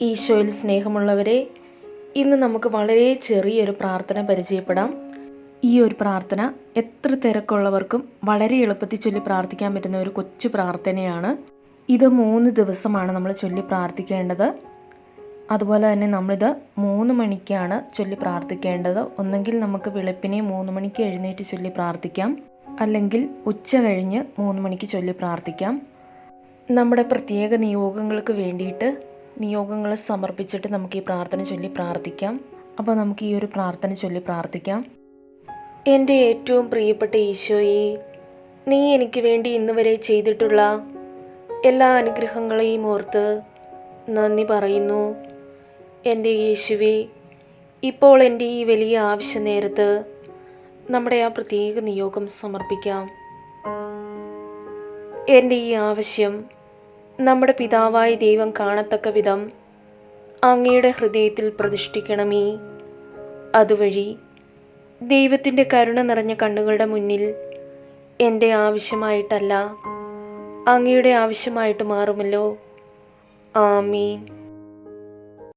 ഈശോയിൽ സ്നേഹമുള്ളവരെ ഇന്ന് നമുക്ക് വളരെ ചെറിയൊരു പ്രാർത്ഥന പരിചയപ്പെടാം. ഈ ഒരു പ്രാർത്ഥന എത്ര തിരക്കുള്ളവർക്കും വളരെ എളുപ്പത്തിൽ ചൊല്ലി പ്രാർത്ഥിക്കാൻ പറ്റുന്ന ഒരു കൊച്ചു പ്രാർത്ഥനയാണ്. ഇത് മൂന്ന് ദിവസമാണ് നമ്മൾ ചൊല്ലി പ്രാർത്ഥിക്കേണ്ടത്. അതുപോലെ തന്നെ നമ്മളിത് മൂന്ന് മണിക്കാണ് ചൊല്ലി പ്രാർത്ഥിക്കേണ്ടത്. ഒന്നെങ്കിൽ നമുക്ക് വെളുപ്പിനെ മൂന്ന് മണിക്ക് എഴുന്നേറ്റ് ചൊല്ലി പ്രാർത്ഥിക്കാം. അല്ലെങ്കിൽ ഉച്ച കഴിഞ്ഞ് മൂന്ന് മണിക്ക് ചൊല്ലി പ്രാർത്ഥിക്കാം. നമ്മുടെ പ്രത്യേക നിയോഗങ്ങൾക്ക് വേണ്ടിയിട്ട് നിയോഗങ്ങൾ സമർപ്പിച്ചിട്ട് നമുക്ക് ഈ പ്രാർത്ഥന ചൊല്ലി പ്രാർത്ഥിക്കാം. അപ്പോൾ നമുക്ക് ഈ ഒരു പ്രാർത്ഥന ചൊല്ലി പ്രാർത്ഥിക്കാം. എന്റെ ഏറ്റവും പ്രിയപ്പെട്ട ഈശോയെ നീ എനിക്ക് വേണ്ടി ഇന്ന് വരെ ചെയ്തിട്ടുള്ള എല്ലാ അനുഗ്രഹങ്ങളെയും ഓർത്ത് നന്ദി പറയുന്നു. എന്റെ യേശുവെ ഇപ്പോൾ എന്റെ ഈ വലിയ ആവശ്യ നേരത്ത് നമ്മുടെ ആ പ്രത്യേക നിയോഗം സമർപ്പിക്കാം. എന്റെ ഈ ആവശ്യം നമ്മുടെ പിതാവായ ദൈവം കാണത്തക്ക വിധം അങ്ങയുടെ ഹൃദയത്തിൽ പ്രതിഷ്ഠിക്കണമേ. അതുവഴി ദൈവത്തിന്റെ കരുണ നിറഞ്ഞ കണ്ണുകളുടെ മുന്നിൽ എന്റെ ആവശ്യമായിട്ടല്ല അങ്ങയുടെ ആവശ്യമായിട്ട് മാറുമല്ലോ. ആമീൻ.